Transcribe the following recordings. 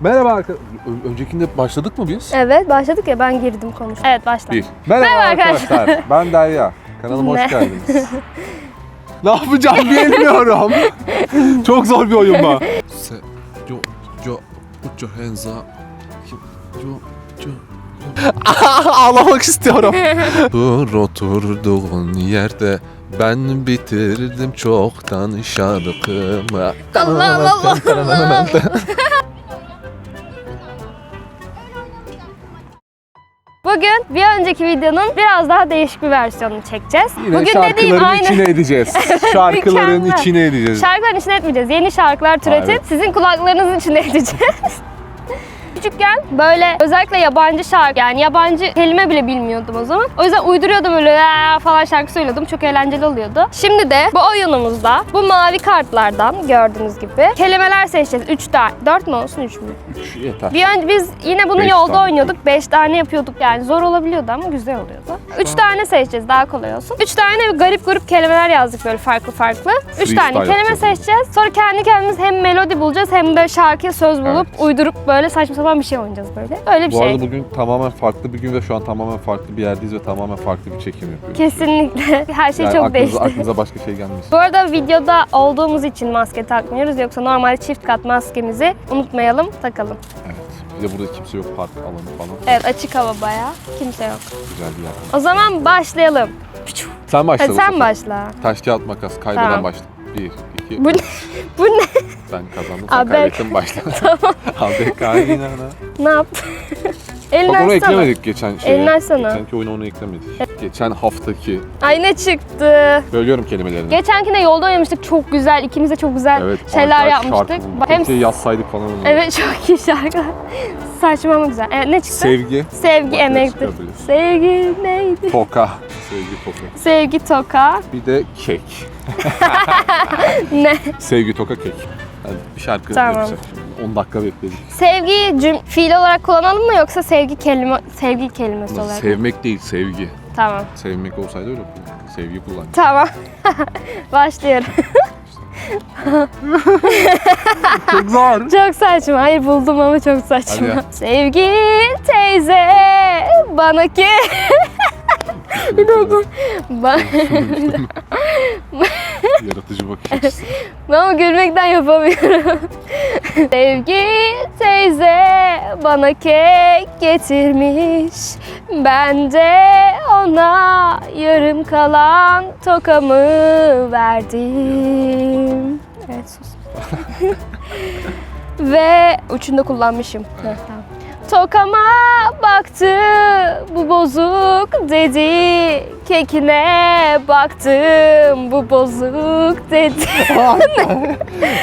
Merhaba arkadaşlar. Öncekinde başladık mı biz? Evet başladık ya ben girdim konuştum. Evet başla. Bir. Merhaba, Merhaba arkadaşlar. Ben Derya. Kanalıma hoş Ne? geldiniz. ne yapacağım bilmiyorum. Çok zor bir oyun bu. Se, yo, yo, put your hands up. Yo, yo, Ağlamak istiyorum. Dur oturduğun yerde ben bitirdim çoktan şarkımı. Allah Allah Allah. Bugün bir önceki videonun biraz daha değişik bir versiyonunu çekeceğiz. Yine Bugün şarkıların dediğim aynı içine edeceğiz. Şarkıların içine edeceğiz. şarkıların içine etmeyeceğiz. Yeni şarkılar türetip Evet. sizin kulaklarınızın içine edeceğiz. Küçükken böyle özellikle yabancı şarkı yani yabancı kelime bile bilmiyordum o zaman. O yüzden uyduruyordum öyle "Aa" falan şarkı söylüyordum. Çok eğlenceli oluyordu. Şimdi de bu oyunumuzda bu mavi kartlardan gördüğünüz gibi kelimeler seçeceğiz. 3 tane. 4 mü olsun 3 mü? Üç yeter. Bir önce biz yine bunu Beş yolda tane. oynuyorduk. 5 tane yapıyorduk yani zor olabiliyordu ama güzel oluyordu. 3 tane seçeceğiz daha kolay olsun. 3 tane garip grup kelimeler yazdık böyle farklı farklı. 3 Freestyle tane kelime yapacağız. seçeceğiz. Sonra kendi kendimiz hem melodi bulacağız hem de şarkıya söz bulup uydurup böyle saçma sapan bir şey oynayacağız böyle. Öyle bir Bu şey. arada bugün tamamen farklı bir gün ve şu an tamamen farklı bir yerdeyiz ve tamamen farklı bir çekim yapıyoruz. Kesinlikle her şey Yani çok aklınıza, değişti. aklınıza başka şey gelmesin. Bu arada videoda olduğumuz için maske takmıyoruz. Yoksa normal çift kat maskemizi unutmayalım, takalım. Evet. Bir de burada kimse yok park alanı falan. Evet açık hava bayağı. Kimse yok. Güzel bir yer. O zaman başlayalım. Sen başla. Hadi bu sen sefer. başla. Taş kağıt makas kaybeden Tamam. başla. Bir, iki, Bu ne? Bu ne? ben kazandım sen Abi. kaybettin başla. tamam. Abi kaynana. Ne yaptın? Elini Bak onu açsana. eklemedik geçen şeye. Elini açsana. Geçenki oyunu onu eklemedik. Geçen haftaki. Ay ne çıktı? Bölüyorum kelimelerini. Geçenkine yolda oynamıştık. Çok güzel. ikimiz de çok güzel Evet. şeyler acayip yapmıştık. şarkı. Hem Hem yazsaydık falan. onu. Evet çok iyi şarkılar. Saçma ama güzel. Evet, ne çıktı? Sevgi. Sevgi Bak, emektir. Sevgi neydi? Toka. Sevgi toka. Sevgi toka. Bir de kek. Ne? Sevgi toka kek. Yani bir şarkı Tamam. yapacak şimdi. 10 dakika bekledik. Sevgiyi cüm fiil olarak kullanalım mı yoksa sevgi kelime sevgi kelimesi olarak? mı? Sevmek değil, sevgi. Tamam. Sevmek olsaydı öyle kullan. Sevgi kullan. Tamam. Başlıyorum. Çok zor. Çok saçma. Hayır buldum ama çok saçma. Hadi ya. Sevgi teyze bana ki... Bir dakika. Ba- Yaratıcı bakış açısı. ama gülmekten yapamıyorum. Sevgi teyze bana kek getirmiş. Ben de ona yarım kalan tokamı verdim. Evet sus. Ve uçunda kullanmışım. Heh, tamam. Tokama baktı bu bozuk dedi Kekine baktım bu bozuk dedi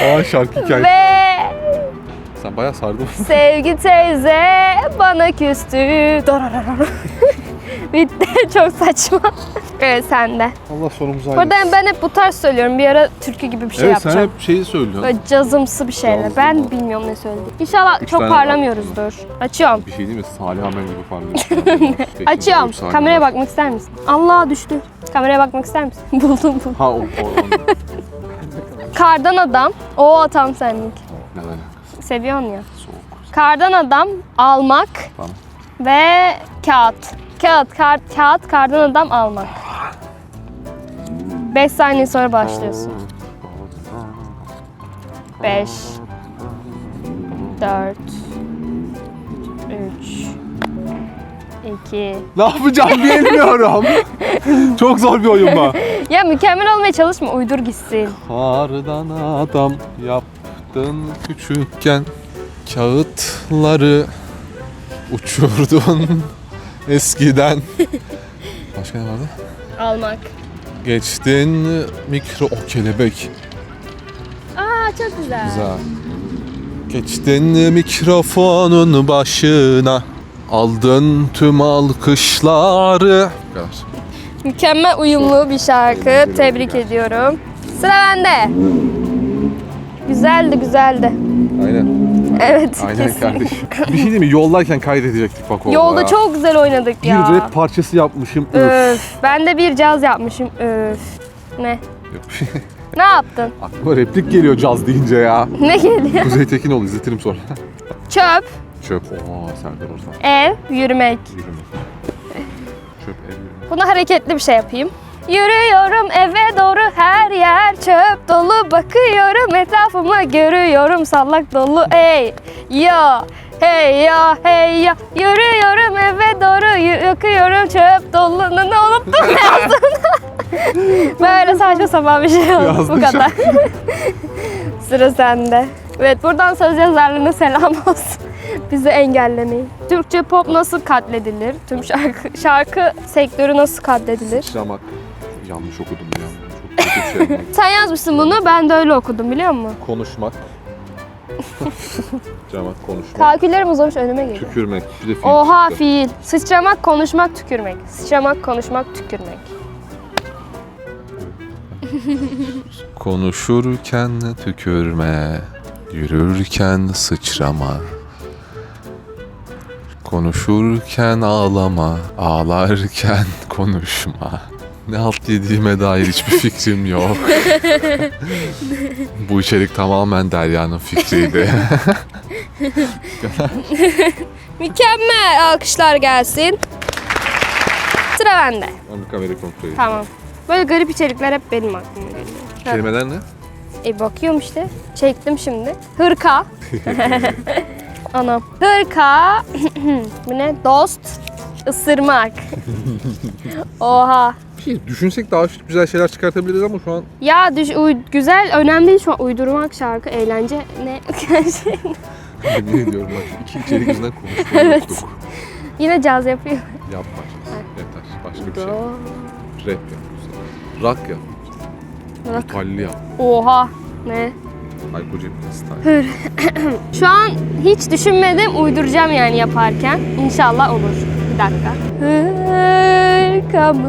Aa şarkı hikayesi. Ve Sen bayağı sardın. sevgi teyze bana küstü. Bitti çok saçma Evet sende Allah sonumuzu Bu arada ben hep bu tarz söylüyorum bir ara türkü gibi bir şey Evet sen yapacağım hep şeyi söylüyorsun. Böyle cazımsı bir şeyler. Cazlı Ben mı? bilmiyorum ne söyledi. İnşallah Üç çok parlamıyoruzdur. Açıyorum. Bir şey değil mi? Salih Amen gibi parlıyorsun. Açıyorum. Kameraya bakmak ister misin? Allah düştü. Kameraya bakmak ister misin? buldum buldum. Ha o. Kardan adam. O tam senlik. Ne alaka? Seviyorsun ya. Soğuk. Kardan adam almak Tamam. ve kağıt. Kağıt, kar, kağıt, kardan adam almak. 5 saniye sonra başlıyorsun. 5 4 3 2 Ne yapacağım bilmiyorum. Çok zor bir oyun bu. Ya mükemmel olmaya çalışma, uydur gitsin. Kardan adam yaptın küçükken Kağıtları uçurdun eskiden Başka ne vardı? Almak. Geçtin mikro o kelebek Aa çok güzel. güzel. Geçtin mikrofonun başına Aldın tüm alkışları. Bu kadar. Mükemmel uyumlu bir şarkı. Tebrik ediyorum. Sıra bende. Güzeldi, güzeldi. Aynen. Evet, Aynen kesin. kardeşim. Bir şey değil mi? Yoldayken kaydedecektik bak orada Yolda ya. çok güzel oynadık Bir ya. rap parçası yapmışım. Öf. Öf. Ben de bir caz yapmışım. Öf. Ne? Ne yaptın? Aklıma replik geliyor caz deyince ya. Ne geliyor? Kuzey Tekinoğlu izletirim sonra. Çöp, Çöp. Oo Serdar Ortaç. ev, yürümek. Yürümek. Çöp ev yürümek. Buna hareketli bir şey yapayım. Yürüyorum eve doğru her yer çöp dolu. Bakıyorum etrafıma görüyorum sallak dolu. Ey ya hey ya hey ya. Yürüyorum eve doğru yakıyorum çöp dolu. Ne unuttum yazdım Böyle saçma sapan bir şey oldu. Bu kadar. Sıra sende. Evet buradan söz yazarlığına selam olsun. Bizi engellemeyin. Türkçe pop nasıl katledilir? Tüm şarkı, şarkı sektörü nasıl katledilir? Sıçramak. Yanlış okudum ya. Çok kötü bir şey. Sen yazmışsın bunu, ben de öyle okudum biliyor musun? Konuşmak. Sıçramak, konuşmak. Kalküllerim uzamış önüme geliyor. Tükürmek. Bir de fiil Oha çıktı. fiil. Sıçramak, konuşmak, tükürmek. Sıçramak, konuşmak, tükürmek. Konuşurken tükürme, yürürken sıçrama. Konuşurken ağlama, ağlarken konuşma. Ne alt yediğime dair hiçbir fikrim yok. Bu içerik tamamen Derya'nın fikriydi. Mükemmel. Alkışlar gelsin. Sıra bende. ben bir kamerayı kontrol edeyim. Tamam. Böyle garip içerikler hep benim aklıma geliyor. Kelimeler ne? E bakıyorum işte. Çektim şimdi. Hırka. Anam. Hırka. Bu ne? Dost. Isırmak. Oha. Şey, düşünsek daha güzel şeyler çıkartabiliriz ama şu an Ya düş, uy- güzel, önemli değil şu an uydurmak şarkı, eğlence ne? yemin ediyorum bak iki içerik yüzünden konuşmayı Evet. Yine caz yapıyor. Yapma. Yeter. Başka bir şey. Rap yap. Rock yap. Rock. Metalli yap. Oha. Ne? Hayko Cepkin style. Şu an hiç düşünmedim, uyduracağım yani yaparken. İnşallah olur. Bir dakika. Hırkamı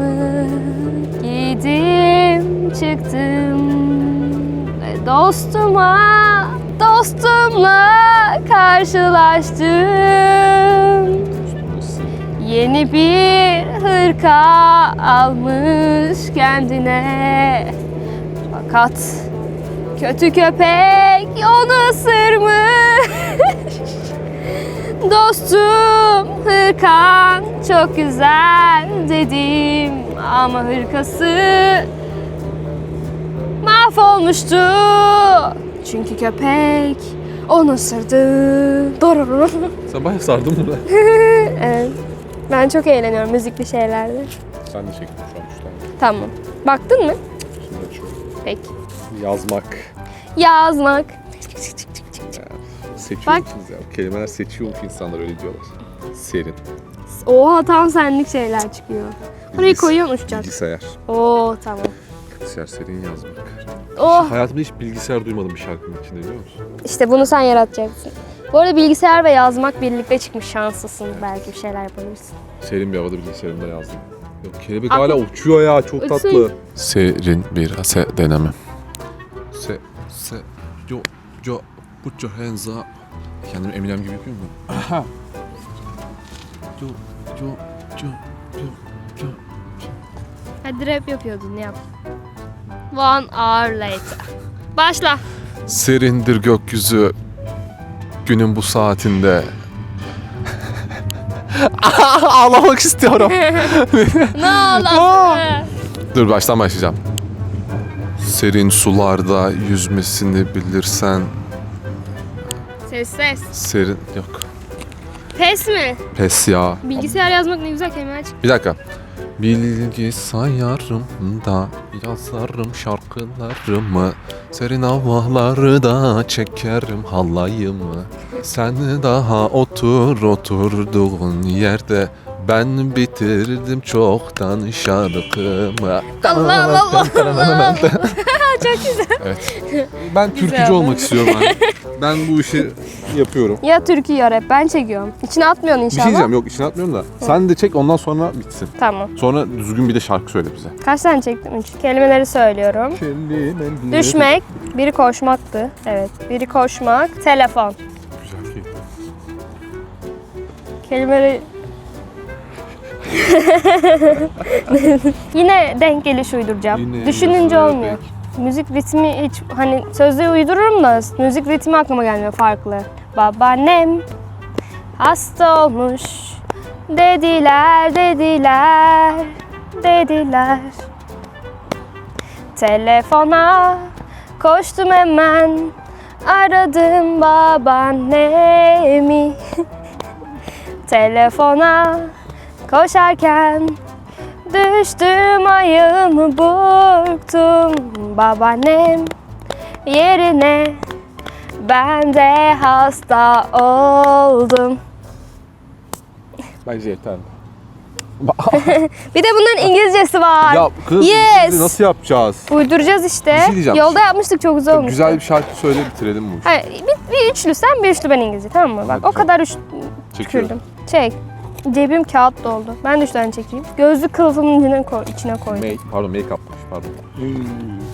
giydim çıktım dostuma, dostumla karşılaştım. Yeni bir hırka almış kendine Fakat kötü köpek onu ısırmış Dostum hırkan çok güzel dedim Ama hırkası mahvolmuştu Çünkü köpek onu ısırdı Dororo. Sen bayağı sardın bunu. Evet. Ben çok eğleniyorum müzikli şeylerde. Sen de çektin şu an üç tane. Tamam. Baktın mı? Şimdi açıyorum. Peki. Yazmak. Yazmak. Seçiyor Bak. musunuz ya? Kelimeler seçiyor mu insanlar öyle diyorlar. Serin. Oha tam senlik şeyler çıkıyor. Burayı Bilgis- koyuyorsun uçacak. Bilgisayar. Oo tamam. Bilgisayar serin yazmak. Oh Hayatımda hiç bilgisayar duymadım bir şarkının içinde biliyor musun? işte bunu sen yaratacaksın. Bu arada bilgisayar ve yazmak birlikte çıkmış şanslısın. Belki bir şeyler yapabilirsin. Serin bir havada bilgisayarımda yazdım. Yok kelebek Aklı- hala uçuyor ya çok Uçsun. tatlı. Serin bir se deneme. Se se yo yo put your hands up. Kendimi Eminem gibi yapıyor muyum? Aha. Yo yo yo yo yo. Hadi rap yapıyordun yap. One hour later. Başla. Serindir gökyüzü günün bu saatinde. Ağlamak istiyorum. Ne ağlasın? Dur baştan başlayacağım. Serin sularda yüzmesini bilirsen ses ses. serin yok Pes mi? pes ya. Bilgisayar yazmak ne güzel kelimeler çıktı. Bir dakika. Bilgisayarımda yazarım şarkılarımı Serin havaları da çekerim halayımı Sen daha otur oturduğun yerde Ben bitirdim çoktan şarkımı Allah Allah Allah. Çok güzel. Evet. Ben türkücü olmak istiyorum ben. Ben bu işi yapıyorum. Ya türkü ya rap ben çekiyorum. İçine atmıyorsun Bir şey inşallah. diyeceğim yok içine atmıyorum da. Sen de çek ondan sonra bitsin. Tamam. Sonra düzgün bir de şarkı söyle bize. Kaç tane çektim? Üç. Kelimeleri söylüyorum. Düşmek, biri koşmaktı. Evet, biri koşmak, telefon. Güzel ki. Kelimeleri... Yine denk geliş uyduracağım. Düşününce olmuyor. Müzik ritmi hiç hani sözleri uydururum da müzik ritmi aklıma gelmiyor farklı. babaannem hasta olmuş. Dediler, dediler, dediler. Telefona koştum hemen aradım babaannemi. Telefona koşarken düştüm ayağımı burktum babaannem yerine ben de hasta oldum. Bence yeter. Bir de bunların İngilizcesi var. ya kız yes. nasıl yapacağız? Uyduracağız işte. Bir şey diyeceğim. Yolda yapmıştık çok güzel olmuş. Güzel bir şarkı söyle bitirelim bu işi. Hayır, bir, bir üçlü sen bir üçlü ben İngilizce tamam mı? Bak Hadi o kadar üç Çekiyorum. tükürdüm. Çek. Cebim kağıt doldu. Ben de üç tane çekeyim. Gözlük kılıfımın içine, koy, içine koydum. Make, pardon make-up'mış pardon.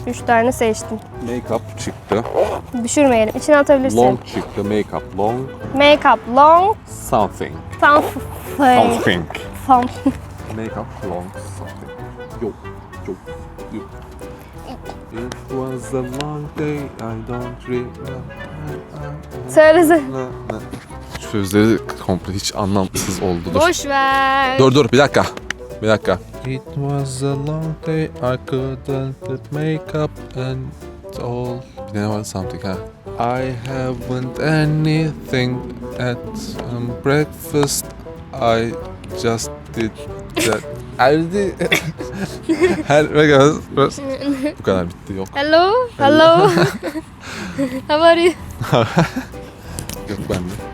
Üç tane seçtim. Make-up çıktı. Düşürmeyelim. İçine atabilirsin. Long çıktı. Make-up long. Make-up long Something. something. Something. Something. Make-up long something. Yo. Yo. Yo. It was a long day. I don't remember. Söylesene. Sözleri komple hiç anlamsız oldu. Dur. Boş ver. Dur dur bir dakika. Bir dakika. It was a long day. I couldn't put makeup and all. Bir ne var something ha? I haven't anything at um, breakfast. I just did that. Erdi. Her Bu kadar bitti yok. Hello. Hello. How are you? Yok bende.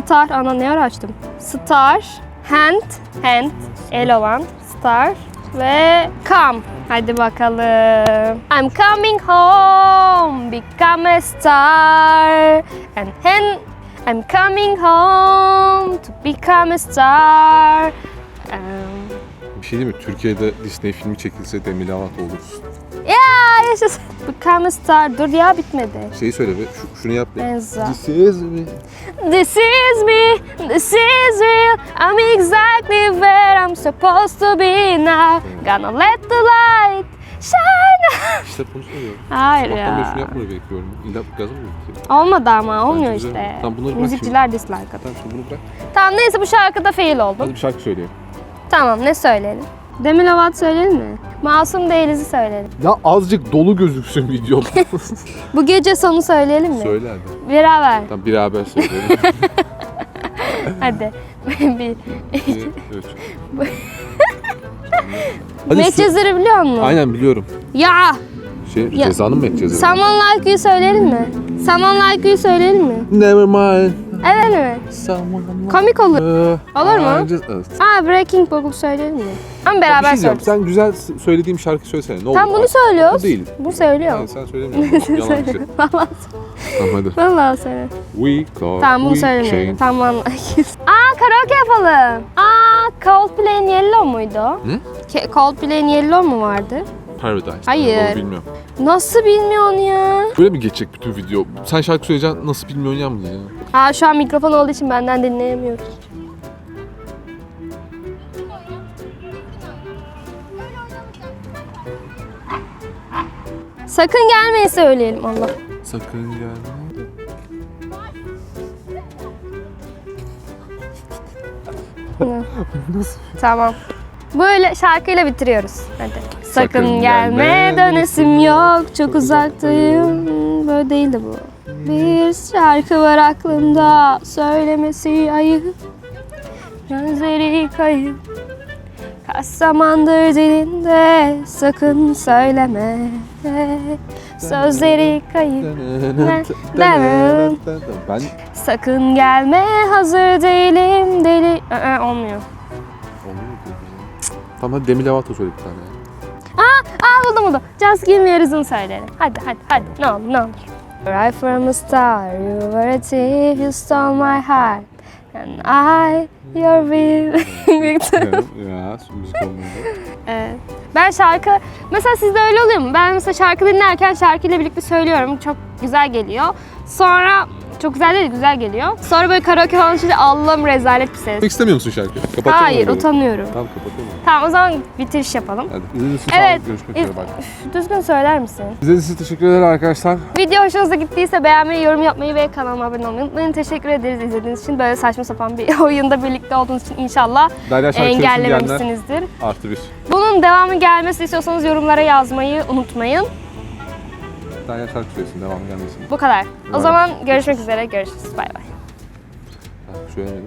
Star. Ana ne ara açtım? Star. Hand. Hand. El olan. Star. Ve come. Hadi bakalım. I'm coming home. Become a star. And then I'm coming home to become a star. Um, Bir şey değil mi? Türkiye'de Disney filmi çekilse Demi Lovato oluruz. Ya yaşasın. Become a star. Dur ya bitmedi. Şeyi söyle be. Şu, şunu yap. Benza. This is me. This is me, this is real. I'm exactly where I'm supposed to be now. Gonna let the light shine. İşte bunu söylüyorum. Hayır Sabahtan beri şunu ya. yapmayı bekliyorum. İlla gaza mı gitti? Olmadı ama olmuyor güzel. işte. Tamam, bunları bırak Müzikçiler dislike atıyor. Tamam şimdi bunu bırak. Tamam neyse bu şarkıda fail oldum. Hadi bir şarkı söyleyelim. Tamam ne söyleyelim? Demi Lovato söyleyelim mi? Masum Değiliz'i söyleyelim. Ya azıcık dolu gözüksün video. Bu gece sonu söyleyelim mi? Söyle hadi. Beraber. Tamam beraber söyleyelim. Hadi. Bir. İki, üç. Hadi Medcezir'i biliyor musun? Aynen biliyorum. Ya! Şey, Ya- cezanın mı edeceğiz? Someone Like söyleyelim mi? Someone Like söyleyelim mi? Never mind. Evet mi? Someone Komik olur. Ee, Olur mu? I just- Evet. Aa Breaking Ball'u söyleyelim mi? Ama Bir beraber şey diyeceğim. söyleriz. Sen güzel s- söylediğim şarkı söylesene. Ne olur? Tam bunu Bu söylüyoruz. değil. Bu söylüyor. Yani sen söylemiyorsun. Yalancı. Vallahi tamam hadi. vallahi söyle. We car, Tamam bunu we söylemiyorum. change. Tamam. Aa karaoke yapalım. Aa Coldplay'in Yellow muydu? Ne? Ke- Coldplay'in Yellow mu vardı? Paradise. Hayır. Onu bilmiyorum. Nasıl bilmiyorsun ya? Böyle mi geçecek bütün video? Sen şarkı söyleyeceksin nasıl bilmiyorsun ya mı diyeceksin? Aa şu an mikrofon olduğu için benden dinleyemiyoruz. Sakın gelmeyin söyleyelim Allah. Sakın gelme. Tamam. Böyle şarkıyla bitiriyoruz. Hadi. Sakın, gelme, dönesim yok. Çok uzaktayım. Böyle değildi bu. Bir şarkı var aklımda. Söylemesi ayıp. Gözleri kayıp. Kaç zamandır dilinde sakın söyleme. Sözleri kayıp. Ben Sakın gelme hazır değilim deli. Aa, olmuyor. Tamam hadi Demi Lovato söyle bir tane. Aa buldum buldum. Just give me a reason söyleyelim. Hadi hadi hadi. Ne olur ne olur. Right from the start, you were a thief, you stole my heart. And I, your real victim. ya müzik. Evet. Ben şarkı, mesela sizde öyle oluyor mu? Ben mesela şarkı dinlerken şarkıyla birlikte söylüyorum. Çok güzel geliyor. Sonra Çok güzel değil, güzel geliyor. Sonra böyle karaoke falan şimdi Allah'ım rezalet bir ses. Yapmak istemiyor musun şarkı? Kapatacağım Hayır, onu. utanıyorum. Tamam kapatalım. Tamam o zaman bitiriş yapalım. Hadi. İzlediğiniz için Evet. Görüşmek üzere. İz- Bye. Üf, Düzgün söyler misin? İzlediğiniz için teşekkür ederim arkadaşlar. Video hoşunuza gittiyse beğenmeyi, yorum yapmayı ve kanalıma abone olmayı unutmayın. Teşekkür ederiz izlediğiniz için. Böyle saçma sapan bir oyunda birlikte olduğunuz için inşallah Derya şarkı engellememişsinizdir. artı bir. Bunun devamı gelmesi istiyorsanız yorumlara yazmayı unutmayın. Derya şarkı söylesin devam gelmesin. Bu kadar. O Evet. zaman görüşmek üzere. Görüşürüz. Bay bay. Söylemedim.